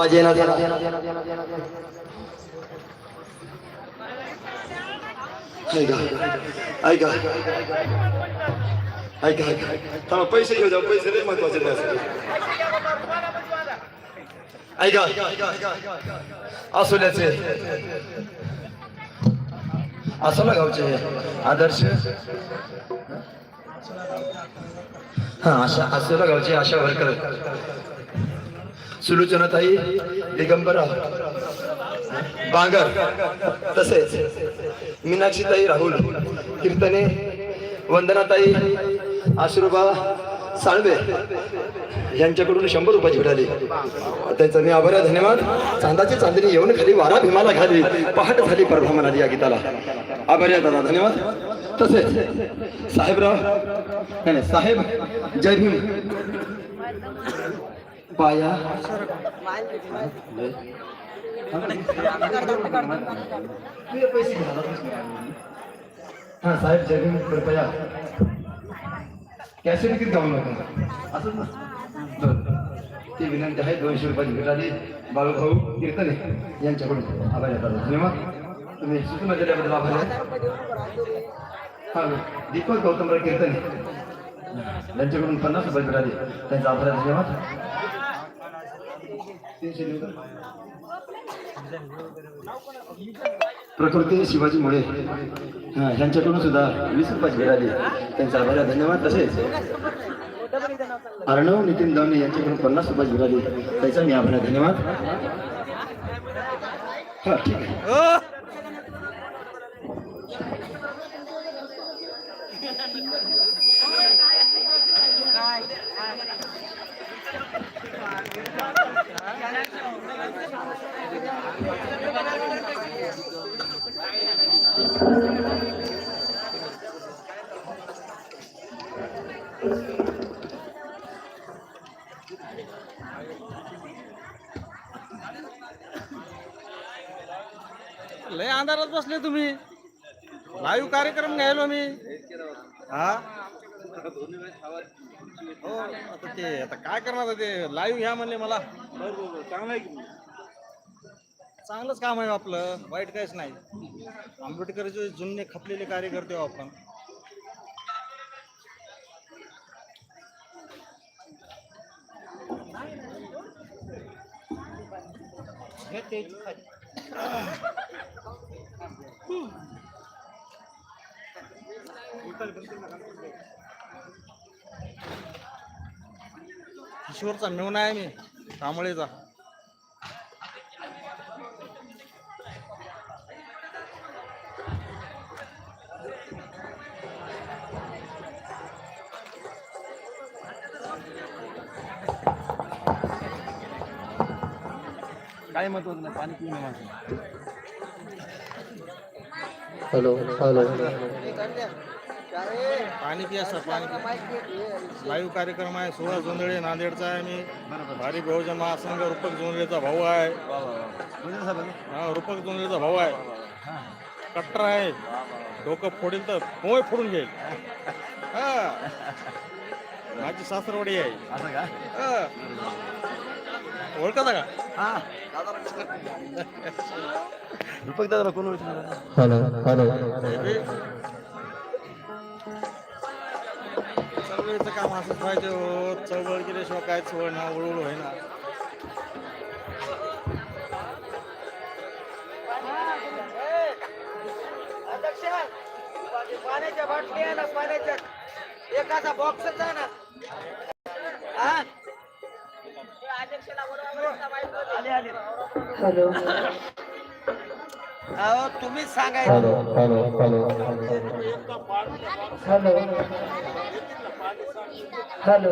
आवाज येणार ऐका. ऐका. ऐका ऐका. पैसे घेऊ द्या पैसे लय महत्त्वाचे नाही ऐका. असोल्याचे असोला गावचे आदर्श. हा आशा असोला गावचे आशा वर्कर. सुलोचनाताई दिगंबरा बांगर तसेच मीनाक्षीताई राहुल कीर्तने वंदनाताई आश्रुबा साळवे यांच्याकडून शंभर रुपयाची मिळाली त्यांचा मी आभार धन्यवाद. चांदाची चांदणी येऊन खाली वारा भीमाला घाली पहाट झाली परभा म्हणाली या गीताला. आभारी आहे दादा धन्यवाद. तसेच साहेबराव नाही, साहेब जय भीम. पाया। हा साहेब जय कृपया. कॅशे किती जाऊ नका. असं ते ती विनंती आहे दोनशे रुपयाची भेट आली. बाळूभाऊ कीर्तने यांच्याकडून आभार येतात धन्यवाद. तुम्ही सूचना दिल्याबद्दल आभार आहे हा दीपक गौतमराव कीर्तने. यांच्याकडून पन्नास रुपये भेट आली. त्यांचा आभार आहे धन्यवाद. प्रकृती शिवाजी मुळे यांच्याकडून सुद्धा वीस रुपयाची भेट आली. त्यांचा आभार धन्यवाद. तसेच अर्णव नितीन दावणे यांच्याकडून पन्नास रुपयाची भेट आली. त्याचा मी आभार धन्यवाद. हा ठीक आहे. हो. लय अंधारात बसले तुम्ही. लाईव्ह कार्यक्रम घ्यायलो मी. हा? हो आता ते आता काय करणार आता ते? लाईव्ह घ्या म्हणले मला. चांगलं आहे चांगलंच काम आहे आपलं. वाईट काहीच नाही. आंबेडकरचे जुने खपलेले कार्यकर्ते आहो आपण. किशोरचा मेवना आहे मी कांबळेचा काय मत होत नाही पाणी पिऊन माझं हॅलो हॅलो. पाणी पिया सर पाणी लाईव्ह कार्यक्रम आहे सोळा जोंधळे नांदेडचा आहे मी. भारी बहुजन महासंघ रुपक जोंधळेचा भाऊ आहे. हा रुपक जोंधळेचा भाऊ आहे. कट्टर आहे. डोकं फोडेल तर पोय फोडून घेईल. हा. माझी सासरवाडी आहे. असं का? हा. ओळखता का? हा. रुपक दादा कोण ओळखलं हॅलो हॅलो. चळवळीचं काम असंच पाहिजे हो चळवळ केल्याशिवाय काय चळवळ ना वळवळ होईना. पाण्याच्या बाटली आहे ना पाण्याच्या एखादा बॉक्सच आहे ना हॅलो. अहो तुम्हीच सांगायचं. Hello hello hello. Hello. Hello.